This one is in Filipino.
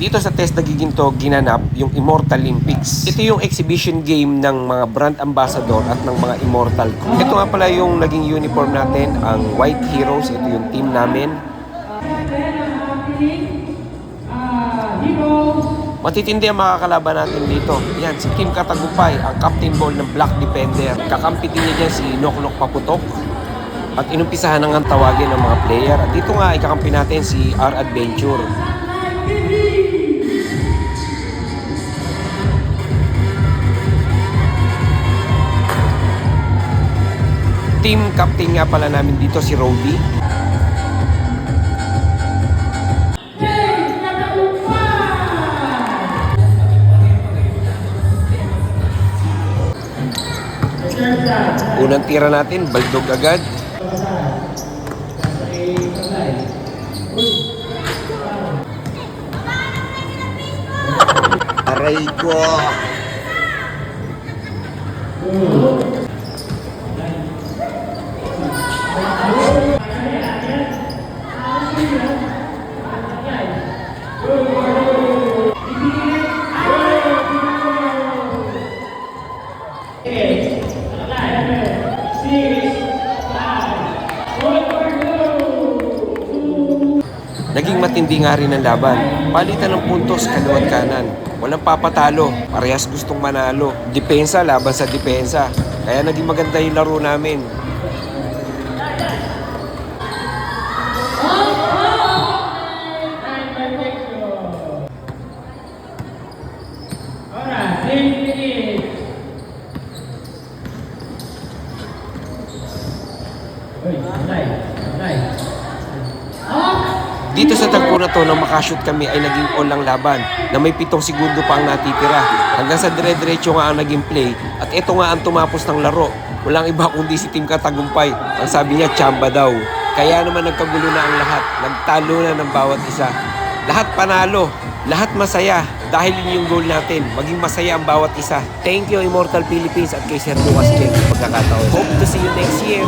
Dito sa test na giginto, ginanap yung Immortal Olympics. Ito yung exhibition game ng mga brand ambassador at ng mga Immortal crew. Ito nga pala yung naging uniform natin, ang White Heroes. Ito yung team namin. Matitindi ang mga kalaban natin dito. Yan, si Team Katagupay, ang captain ball ng Black Defender. Kakampi din niya dyan si Noklok Paputok. At inumpisahan ng tawagin ng mga player. At dito nga, ikakampi natin si R Adventure. Team captain nga pala namin dito si Rody. Unang tira natin, baldog agad. Aray ko! Naging matindi nga rin ang laban. Palitan ng puntos kaliwat kanan. Walang papatalo. Parehas gustong manalo. Depensa laban sa depensa. Kaya naging maganda yung laro namin. Dito sa tagpo na to, nang makashoot kami ay naging all ang laban na may pitong segundo pa ang natitira. Hanggang sa dire-diretso nga ang naging play at ito nga ang tumapos ng laro. Walang iba kundi si Team Katagumpay. Ang sabi niya, chamba daw. Kaya naman nagkagulo na ang lahat. Nagtalo na ng bawat isa. Lahat panalo. Lahat masaya. Dahil yun yung goal natin. Maging masaya ang bawat isa. Thank you Immortal Philippines at kay Sir Lucas Chen. Pagkakataon. Hope to see you next year.